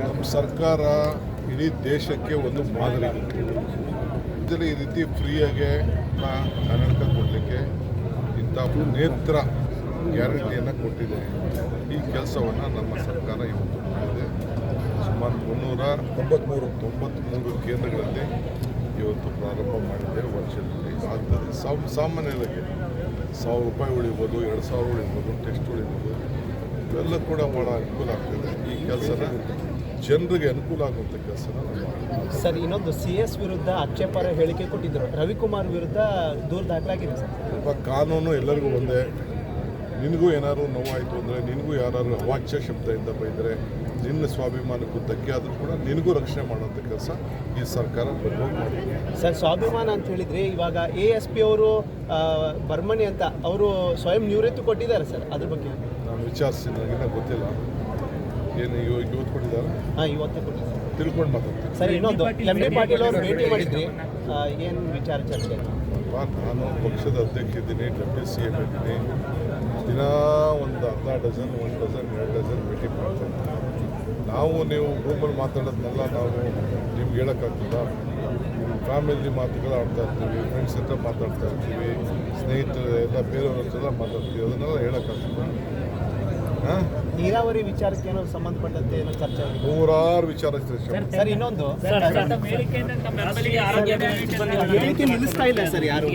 ನಮ್ಮ ಸರ್ಕಾರ ಇಡೀ ದೇಶಕ್ಕೆ ಒಂದು ಮಾದರಿ. ಇದರಲ್ಲಿ ಈ ರೀತಿ ಫ್ರೀಯಾಗೆ ಕರ್ನಾಟಕ ಕೊಡಲಿಕ್ಕೆ ಇಂಥ ನೇತ್ರ ಗ್ಯಾರಂಟಿಯನ್ನು ಕೊಟ್ಟಿದೆ. ಈ ಕೆಲಸವನ್ನು ನಮ್ಮ ಸರ್ಕಾರ ಇವತ್ತು ಮಾಡಿದೆ. ಸುಮಾರು ಮುನ್ನೂರ ತೊಂಬತ್ತ್ಮೂರು ತೊಂಬತ್ತ್ಮೂರು ಕೇಂದ್ರಗಳಲ್ಲಿ ಇವತ್ತು ಪ್ರಾರಂಭ ಮಾಡಿದೆ ವರ್ಷದಲ್ಲಿ. ಸಾಮ್ ಸಾಮಾನ್ಯರಿಗೆ ಸಾವಿರ ರೂಪಾಯಿ ಉಳಿಬೋದು, ಎರಡು ಸಾವಿರ ಉಳಿಬೋದು, ಟೆಸ್ಟ್ ಉಳಿಬೋದು. ಇವೆಲ್ಲ ಕೂಡ ಭಾಳ ಅನುಕೂಲ ಆಗ್ತದೆ. ಈ ಕೆಲಸನ ಜನರಿಗೆ ಅನುಕೂಲ ಆಗುವಂಥ ಕೆಲಸ ಸರ್ ಇನ್ನೊಂದು ಸಿ ಎಸ್ ವಿರುದ್ಧ ಆಕ್ಷೇಪರ ಹೇಳಿಕೆ ಕೊಟ್ಟಿದ್ದರು ರವಿಕುಮಾರ್ ವಿರುದ್ಧ ದೂರು ದಾಖಲಾಗಿದೆ ಸರ್. ಕಾನೂನು ಎಲ್ಲರಿಗೂ ಒಂದೇ. ನಿನಗೂ ಏನಾದ್ರು ನೋವಾಯಿತು ಅಂದರೆ ನಿನಗೂ ಯಾರು ಅವಾಚ್ಯ ಶಬ್ದದಿಂದ ಬೈದರೆ ನಿನ್ನ ಸ್ವಾಭಿಮಾನಕ್ಕೂ ಧಕ್ಕೆ ಆದರೂ ಕೂಡ ನಿನಗೂ ರಕ್ಷಣೆ ಮಾಡುವಂಥ ಕೆಲಸ ಈ ಸರ್ಕಾರ ಸರ್ ಸ್ವಾಭಿಮಾನ ಅಂತ ಹೇಳಿದ್ರೆ ಇವಾಗ ಎ ಎಸ್ ಪಿ ಅವರು ಬರ್ಮಣಿ ಅಂತ ಅವರು ಸ್ವಯಂ ನಿವೃತ್ತಿ ಕೊಟ್ಟಿದ್ದಾರೆ ಸರ್ ಅದ್ರ ಬಗ್ಗೆ. ನಾನು ವಿಚಾರಿಸಿ ನನಗೆ ಗೊತ್ತಿಲ್ಲ. ಏನು ಇವ- ಇವತ್ತು ಇವತ್ತೇ ಕೊಟ್ಟಿದ್ದಾರೆ ತಿಳ್ಕೊಂಡು ಮಾತಾಡ್ತೀನಿ. ಸರ್ ಇನ್ನೊಂದು ಎಂ ಡಿ ಪಾಟೀಲ್ ಅವರು ಭೇಟಿ ಮಾಡಿದ್ರಿ. ಏನು ವಿಚಾರ ಚರ್ಚೆ? ನಾನು ಪಕ್ಷದ ಅಧ್ಯಕ್ಷ ಇದ್ದೀನಿ ಡೆಪ್ಯೂಟಿ ಸಿ ಎಂ ಇದ್ದೀನಿ. ದಿನ ಒಂದು ಅರ್ಧ ಡಜನ್ ಒಂದು ಡಜನ್ ಎರಡು ಡಜನ್ ಮೀಟಿಂಗ್ ಮಾಡ್ತೀನಿ. ನಾವು ನೀವು ರೂಮಲ್ಲಿ ಮಾತಾಡೋದನ್ನೆಲ್ಲ ನಾವು ನಿಮ್ಗೆ ಹೇಳೋಕ್ಕಾಗ್ತದ ಫ್ಯಾಮಿಲಿ ಮಾತುಗಳು ಆಡ್ತಾ ಇರ್ತೀವಿ ಫ್ರೆಂಡ್ಸ್ ಹತ್ರ ಮಾತಾಡ್ತಾ ಇರ್ತೀವಿ ಸ್ನೇಹಿತರು ಎಲ್ಲ ಬೇರೆಯವ್ರ ಹತ್ರ ಮಾತಾಡ್ತೀವಿ ಅದನ್ನೆಲ್ಲ ಹೇಳೋಕ್ಕಾಗ್ತದ ಹಾಂ ನೀರಾವರಿ ವಿಚಾರಕ್ಕೆ ಏನೋ ಸಂಬಂಧಪಟ್ಟಂತೆ ಏನೋ ಚರ್ಚೆ ನೂರಾರು ವಿಚಾರ ಚರ್ಚೆ ಸರ್ ಇನ್ನೊಂದು. ಹೇಳಿಕೆ ನಿಲ್ಲಿಸ್ತಾ ಇಲ್ಲ ಸರ್ ಯಾರು